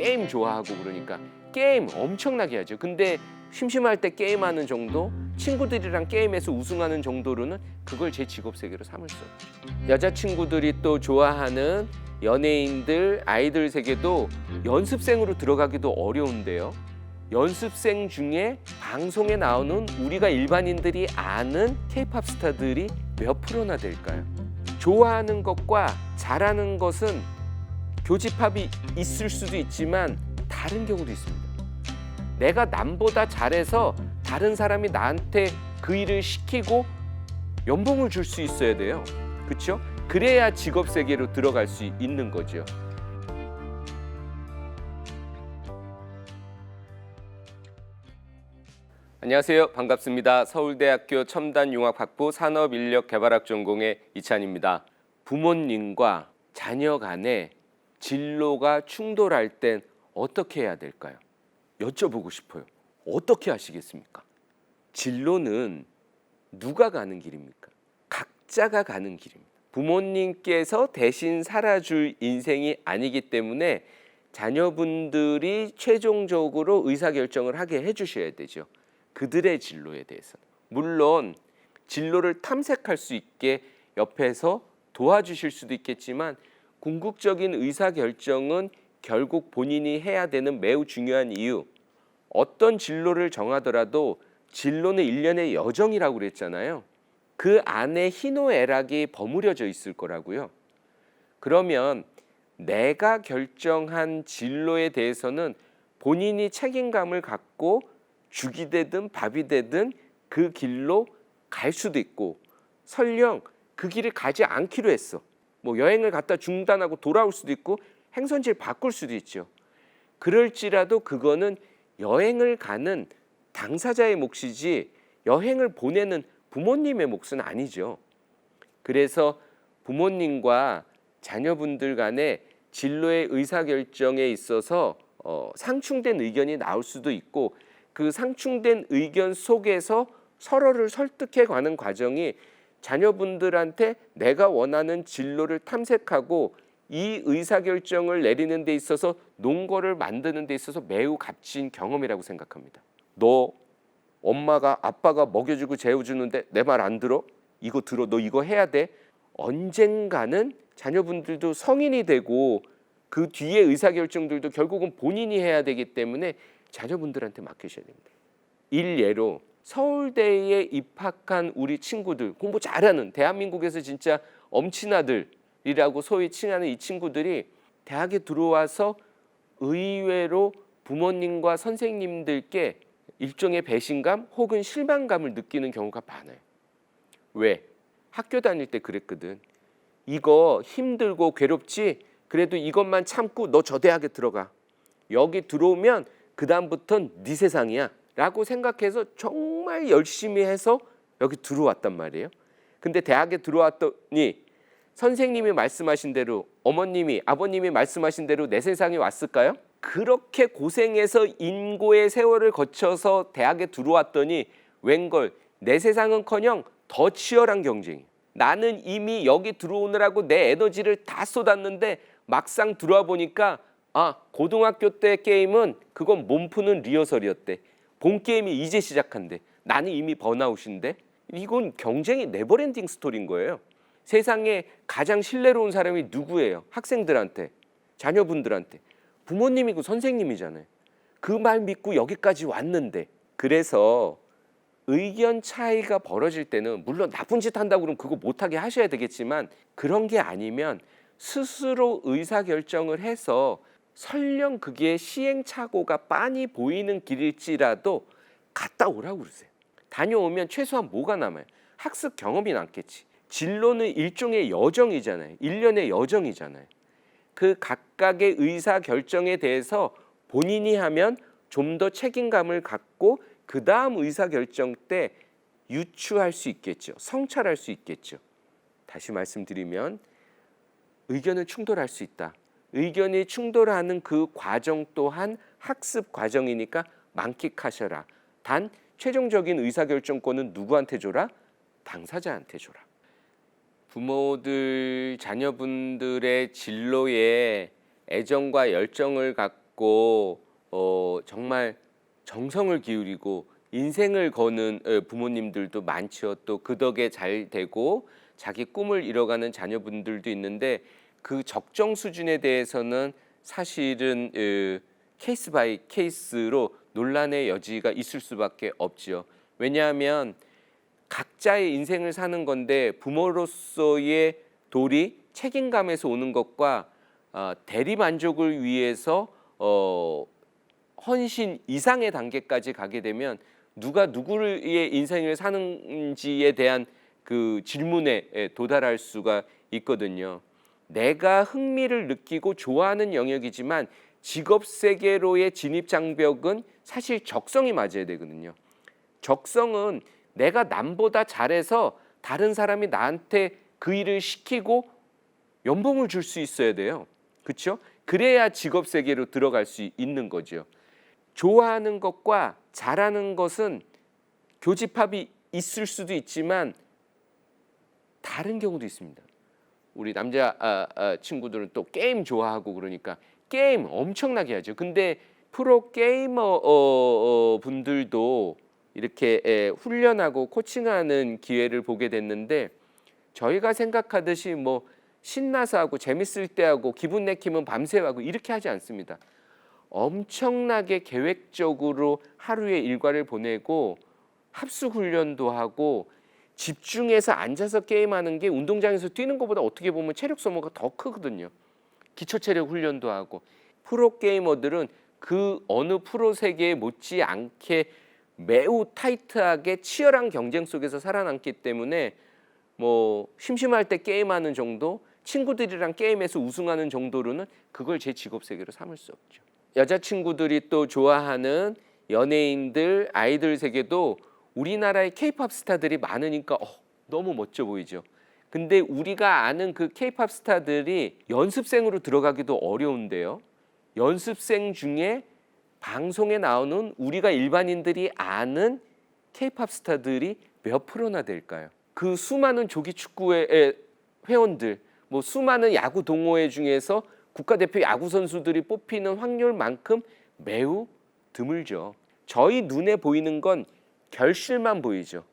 게임 좋아하고 그러니까 게임 엄청나게 하죠. 근데 심심할 때 게임하는 정도, 친구들이랑 게임에서 우승하는 정도로는 그걸 제 직업 세계로 삼을 수 없죠. 여자친구들이 또 좋아하는 연예인들, 아이들 세계도 연습생으로 들어가기도 어려운데요. 연습생 중에 방송에 나오는 우리가 일반인들이 아는 케이팝 스타들이 몇 프로나 될까요? 좋아하는 것과 잘하는 것은 교집합이 있을 수도 있지만 다른 경우도 있습니다. 내가 남보다 잘해서 다른 사람이 나한테 그 일을 시키고 연봉을 줄 수 있어야 돼요. 그렇죠? 그래야 직업 세계로 들어갈 수 있는 거죠. 안녕하세요. 반갑습니다. 서울대학교 첨단융합학부 산업인력개발학 전공의 이찬입니다. 부모님과 자녀 간에 진로가 충돌할 땐 어떻게 해야 될까요? 여쭤보고 싶어요. 어떻게 하시겠습니까? 진로는 누가 가는 길입니까? 각자가 가는 길입니다. 부모님께서 대신 살아줄 인생이 아니기 때문에 자녀분들이 최종적으로 의사결정을 하게 해주셔야 되죠. 그들의 진로에 대해서는. 물론 진로를 탐색할 수 있게 옆에서 도와주실 수도 있겠지만 궁극적인 의사결정은 결국 본인이 해야 되는 매우 중요한 이유. 어떤 진로를 정하더라도 진로는 일련의 여정이라고 그랬잖아요. 그 안에 희노애락이 버무려져 있을 거라고요. 그러면 내가 결정한 진로에 대해서는 본인이 책임감을 갖고 죽이 되든 밥이 되든 그 길로 갈 수도 있고 설령 그 길을 가지 않기로 했어. 뭐 여행을 갔다 중단하고 돌아올 수도 있고 행선지를 바꿀 수도 있죠. 그럴지라도 그거는 여행을 가는 당사자의 몫이지 여행을 보내는 부모님의 몫은 아니죠. 그래서 부모님과 자녀분들 간의 진로의 의사결정에 있어서 어, 상충된 의견이 나올 수도 있고 그 상충된 의견 속에서 서로를 설득해 가는 과정이 자녀분들한테 내가 원하는 진로를 탐색하고 이 의사결정을 내리는 데 있어서 논거를 만드는 데 있어서 매우 값진 경험이라고 생각합니다. 너 엄마가 아빠가 먹여주고 재워주는데 내 말 안 들어? 이거 들어. 너 이거 해야 돼. 언젠가는 자녀분들도 성인이 되고 그 뒤에 의사결정들도 결국은 본인이 해야 되기 때문에 자녀분들한테 맡기셔야 됩니다. 일예로 서울대에 입학한 우리 친구들 공부 잘하는 대한민국에서 진짜 엄친아들이라고 소위 칭하는 이 친구들이 대학에 들어와서 의외로 부모님과 선생님들께 일종의 배신감 혹은 실망감을 느끼는 경우가 많아요. 왜? 학교 다닐 때 그랬거든. 이거 힘들고 괴롭지? 그래도 이것만 참고 너 저 대학에 들어가. 여기 들어오면 그 다음부터는 네 세상이야. 라고 생각해서 정말 열심히 해서 여기 들어왔단 말이에요. 근데 대학에 들어왔더니 선생님이 말씀하신 대로 어머님이 아버님이 말씀하신 대로 내 세상에 왔을까요? 그렇게 고생해서 인고의 세월을 거쳐서 대학에 들어왔더니 웬걸 내 세상은커녕 더 치열한 경쟁이. 나는 이미 여기 들어오느라고 내 에너지를 다 쏟았는데 막상 들어와 보니까 아 고등학교 때 게임은 그건 몸 푸는 리허설이었대. 본 게임이 이제 시작한대. 나는 이미 번아웃인데 이건 경쟁이 네버엔딩 스토리인 거예요. 세상에 가장 신뢰로운 사람이 누구예요? 학생들한테, 자녀분들한테. 부모님이고 선생님이잖아요. 그 말 믿고 여기까지 왔는데 그래서 의견 차이가 벌어질 때는 물론 나쁜 짓 한다고 그러면 그거 못하게 하셔야 되겠지만 그런 게 아니면 스스로 의사 결정을 해서 설령 그게 시행착오가 빤히 보이는 길일지라도 갔다 오라고 그러세요. 다녀오면 최소한 뭐가 남아요? 학습 경험이 남겠지. 진로는 일종의 여정이잖아요. 일련의 여정이잖아요. 그 각각의 의사 결정에 대해서 본인이 하면 좀 더 책임감을 갖고 그 다음 의사 결정 때 유추할 수 있겠죠. 성찰할 수 있겠죠. 다시 말씀드리면 의견은 충돌할 수 있다. 의견이 충돌하는 그 과정 또한 학습 과정이니까 만끽하셔라. 단 최종적인 의사결정권은 누구한테 줘라? 당사자한테 줘라. 부모들 자녀분들의 진로에 애정과 열정을 갖고 어, 정말 정성을 기울이고 인생을 거는 어, 부모님들도 많죠. 또그 덕에 잘 되고 자기 꿈을 이뤄가는 자녀분들도 있는데 그 적정 수준에 대해서는 사실은 어, 케이스 바이 케이스로 논란의 여지가 있을 수밖에 없지요. 왜냐하면 각자의 인생을 사는 건데 부모로서의 도리, 책임감에서 오는 것과 어, 대리 만족을 위해서 어, 헌신 이상의 단계까지 가게 되면 누가 누구의 인생을 사는지에 대한 그 질문에 예, 도달할 수가 있거든요. 내가 흥미를 느끼고 좋아하는 영역이지만 직업 세계로의 진입 장벽은 사실 적성이 맞아야 되거든요. 적성은 내가 남보다 잘해서 다른 사람이 나한테 그 일을 시키고 연봉을 줄 수 있어야 돼요. 그렇죠? 그래야 직업 세계로 들어갈 수 있는 거죠. 좋아하는 것과 잘하는 것은 교집합이 있을 수도 있지만 다른 경우도 있습니다. 우리 남자 아, 아, 친구들은 또 게임 좋아하고 그러니까 게임 엄청나게 하죠. 근데 프로 게이머 어, 어, 분들도 이렇게 에, 훈련하고 코칭하는 기회를 보게 됐는데 저희가 생각하듯이 뭐 신나서 하고 재밌을 때 하고 기분 내키면 밤새 하고 이렇게 하지 않습니다. 엄청나게 계획적으로 하루의 일과를 보내고 합숙 훈련도 하고 집중해서 앉아서 게임하는 게 운동장에서 뛰는 것보다 어떻게 보면 체력 소모가 더 크거든요. 기초 체력 훈련도 하고 프로 게이머들은 그 어느 프로 세계에 못지 않게 매우 타이트하게 치열한 경쟁 속에서 살아남기 때문에 뭐 심심할 때 게임하는 정도, 친구들이랑 게임에서 우승하는 정도로는 그걸 제 직업 세계로 삼을 수 없죠. 여자 친구들이 또 좋아하는 연예인들, 아이들 세계도 우리나라의 케이팝 스타들이 많으니까 어, 너무 멋져 보이죠. 근데 우리가 아는 그 케이팝 스타들이 연습생으로 들어가기도 어려운데요. 연습생 중에 방송에 나오는 우리가 일반인들이 아는 케이팝 스타들이 몇 프로나 될까요? 그 수많은 조기 축구의 회원들, 뭐 수많은 야구 동호회 중에서 국가대표 야구 선수들이 뽑히는 확률만큼 매우 드물죠. 저희 눈에 보이는 건 결실만 보이죠.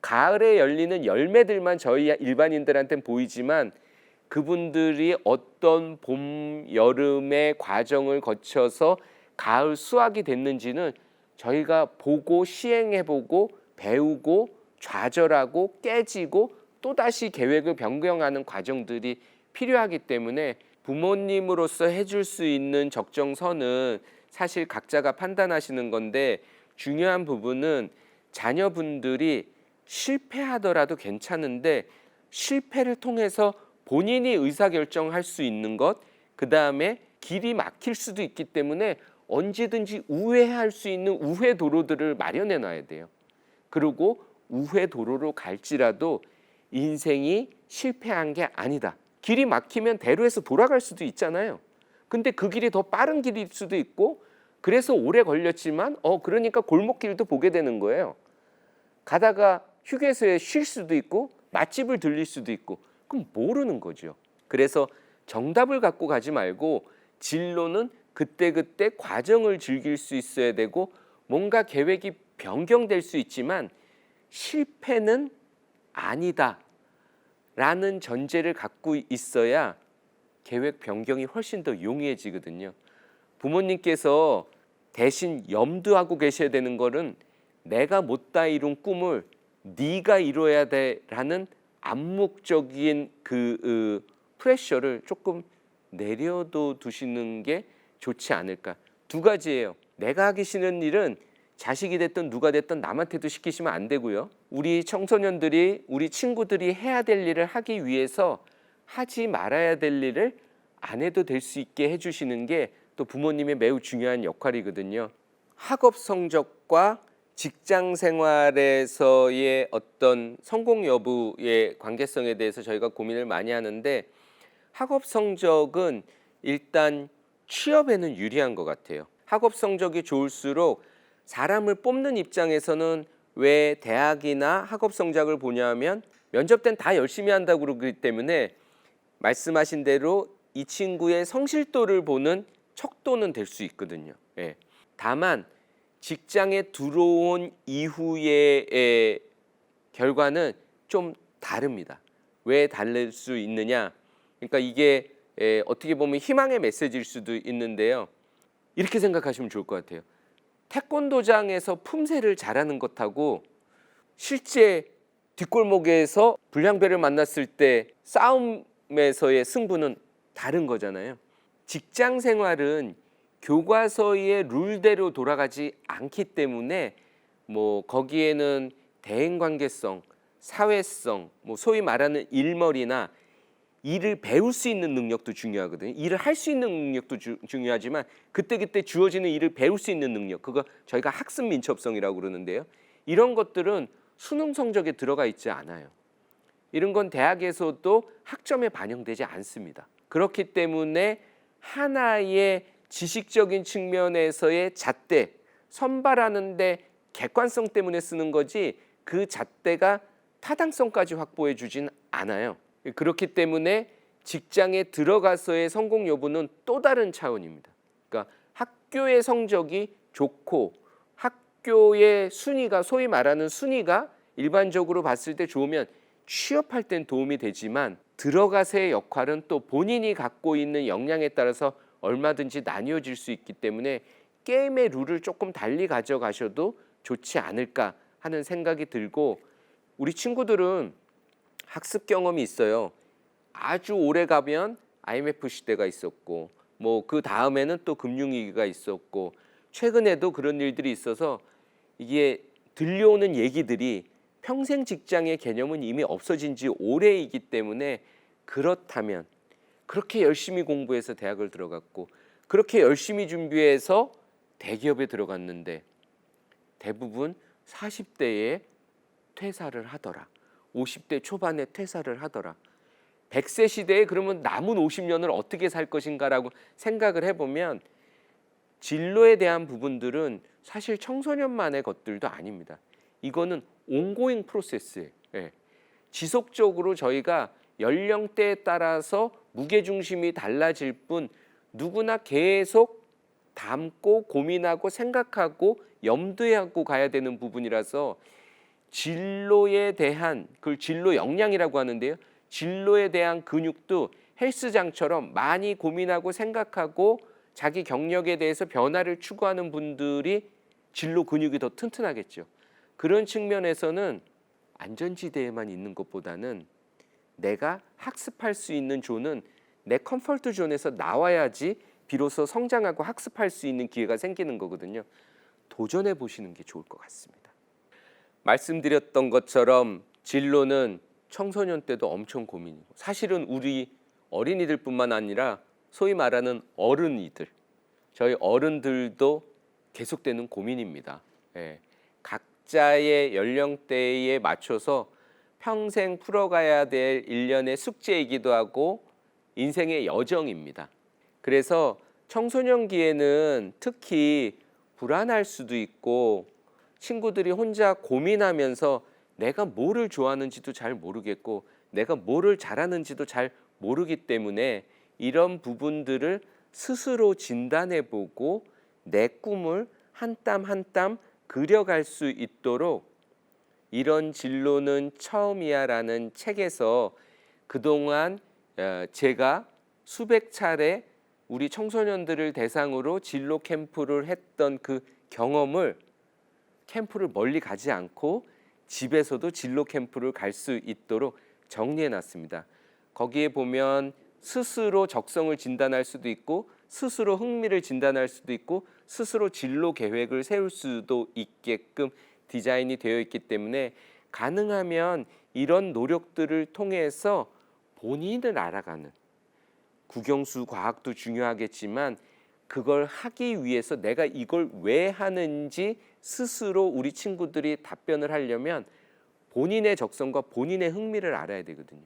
가을에 열리는 열매들만 저희 일반인들한테는 보이지만 그분들이 어떤 봄, 여름의 과정을 거쳐서 가을 수확이 됐는지는 저희가 보고 시행해보고 배우고 좌절하고 깨지고 또다시 계획을 변경하는 과정들이 필요하기 때문에 부모님으로서 해줄 수 있는 적정선은 사실 각자가 판단하시는 건데 중요한 부분은 자녀분들이 실패하더라도 괜찮은데 실패를 통해서 본인이 의사결정할 수 있는 것, 그 다음에 길이 막힐 수도 있기 때문에 언제든지 우회할 수 있는 우회 도로들을 마련해 놔야 돼요. 그리고 우회 도로로 갈지라도 인생이 실패한 게 아니다. 길이 막히면 대로에서 돌아갈 수도 있잖아요. 근데 그 길이 더 빠른 길일 수도 있고 그래서 오래 걸렸지만 어 그러니까 골목길도 보게 되는 거예요. 가다가 휴게소에 쉴 수도 있고 맛집을 들릴 수도 있고 그럼 모르는 거죠. 그래서 정답을 갖고 가지 말고 진로는 그때그때 과정을 즐길 수 있어야 되고 뭔가 계획이 변경될 수 있지만 실패는 아니다. 라는 전제를 갖고 있어야 계획 변경이 훨씬 더 용이해지거든요. 부모님께서 대신 염두하고 계셔야 되는 거는 내가 못다 이룬 꿈을 네가 이뤄야 돼라는 암묵적인 그 으, 프레셔를 조금 내려도 두시는 게 좋지 않을까. 두 가지예요. 내가 하기 싫은 일은 자식이 됐든 누가 됐든 남한테도 시키시면 안 되고요. 우리 청소년들이 우리 친구들이 해야 될 일을 하기 위해서 하지 말아야 될 일을 안 해도 될 수 있게 해주시는 게 또 부모님의 매우 중요한 역할이거든요. 학업 성적과 직장 생활에서의 어떤 성공 여부의 관계성에 대해서 저희가 고민을 많이 하는데 학업 성적은 일단 취업에는 유리한 것 같아요. 학업 성적이 좋을수록 사람을 뽑는 입장에서는 왜 대학이나 학업 성적을 보냐면 면접 때는 다 열심히 한다고 그러기 때문에 말씀하신 대로 이 친구의 성실도를 보는 척도는 될 수 있거든요. 예. 다만 직장에 들어온 이후의 에, 결과는 좀 다릅니다. 왜 다를 수 있느냐? 그러니까 이게 에, 어떻게 보면 희망의 메시지일 수도 있는데요. 이렇게 생각하시면 좋을 것 같아요. 태권도장에서 품새를 잘하는 것하고 실제 뒷골목에서 불량배를 만났을 때 싸움에서의 승부는 다른 거잖아요. 직장 생활은 교과서의 룰대로 돌아가지 않기 때문에 뭐 거기에는 대인 관계성, 사회성, 뭐 소위 말하는 일머리나 일을 배울 수 있는 능력도 중요하거든요. 일을 할 수 있는 능력도 주, 중요하지만 그때그때 주어지는 일을 배울 수 있는 능력, 그거 저희가 학습 민첩성이라고 그러는데요. 이런 것들은 수능 성적에 들어가 있지 않아요. 이런 건 대학에서도 학점에 반영되지 않습니다. 그렇기 때문에 하나의 지식적인 측면에서의 잣대 선발하는데 객관성 때문에 쓰는 거지 그 잣대가 타당성까지 확보해 주진 않아요. 그렇기 때문에 직장에 들어가서의 성공 여부는 또 다른 차원입니다. 그러니까 학교의 성적이 좋고 학교의 순위가 소위 말하는 순위가 일반적으로 봤을 때 좋으면 취업할 땐 도움이 되지만 들어가서의 역할은 또 본인이 갖고 있는 역량에 따라서 얼마든지 나뉘어질 수 있기 때문에 게임의 룰을 조금 달리 가져가셔도 좋지 않을까 하는 생각이 들고 우리 친구들은 학습 경험이 있어요. 아주 오래 가면 IMF 시대가 있었고 뭐 그 다음에는 또 금융위기가 있었고 최근에도 그런 일들이 있어서 이게 들려오는 얘기들이 평생 직장의 개념은 이미 없어진 지 오래이기 때문에 그렇다면 그렇게 열심히 공부해서 대학을 들어갔고 그렇게 열심히 준비해서 대기업에 들어갔는데 대부분 40대에 퇴사를 하더라. 50대 초반에 퇴사를 하더라. 100세 시대에 그러면 남은 50년을 어떻게 살 것인가라고 생각을 해보면 진로에 대한 부분들은 사실 청소년만의 것들도 아닙니다. 이거는 온고잉 프로세스예요. 예. 지속적으로 저희가 연령대에 따라서 무게 중심이 달라질 뿐 누구나 계속 담고 고민하고 생각하고 염두에 하고 가야 되는 부분이라서 진로에 대한 그 진로 역량이라고 하는데요. 진로에 대한 근육도 헬스장처럼 많이 고민하고 생각하고 자기 경력에 대해서 변화를 추구하는 분들이 진로 근육이 더 튼튼하겠죠. 그런 측면에서는 안전지대에만 있는 것보다는 내가 학습할 수 있는 존은 내 컴포트 존에서 나와야지 비로소 성장하고 학습할 수 있는 기회가 생기는 거거든요. 도전해 보시는 게 좋을 것 같습니다. 말씀드렸던 것처럼 진로는 청소년 때도 엄청 고민이고 사실은 우리 어린이들뿐만 아니라 소위 말하는 어른이들 저희 어른들도 계속되는 고민입니다. 예. 각자의 연령대에 맞춰서 평생 풀어가야 될 일련의 숙제이기도 하고 인생의 여정입니다. 그래서 청소년기에는 특히 불안할 수도 있고 친구들이 혼자 고민하면서 내가 뭐를 좋아하는지도 잘 모르겠고 내가 뭐를 잘하는지도 잘 모르기 때문에 이런 부분들을 스스로 진단해 보고 내 꿈을 한 땀 한 땀 그려갈 수 있도록 이런 진로는 처음이야라는 책에서 그동안 어, 제가 수백 차례 우리 청소년들을 대상으로 진로 캠프를 했던 그 경험을 캠프를 멀리 가지 않고 집에서도 진로 캠프를 갈 수 있도록 정리해 놨습니다. 거기에 보면 스스로 적성을 진단할 수도 있고 스스로 흥미를 진단할 수도 있고 스스로 진로 계획을 세울 수도 있게끔 디자인이 되어 있기 때문에 가능하면 이런 노력들을 통해서 본인을 알아가는 국영수 과학도 중요하겠지만 그걸 하기 위해서 내가 이걸 왜 하는지 스스로 우리 친구들이 답변을 하려면 본인의 적성과 본인의 흥미를 알아야 되거든요.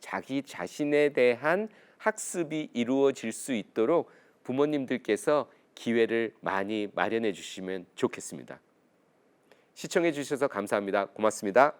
자기 자신에 대한 학습이 이루어질 수 있도록 부모님들께서 기회를 많이 마련해 주시면 좋겠습니다. 시청해 주셔서 감사합니다. 고맙습니다.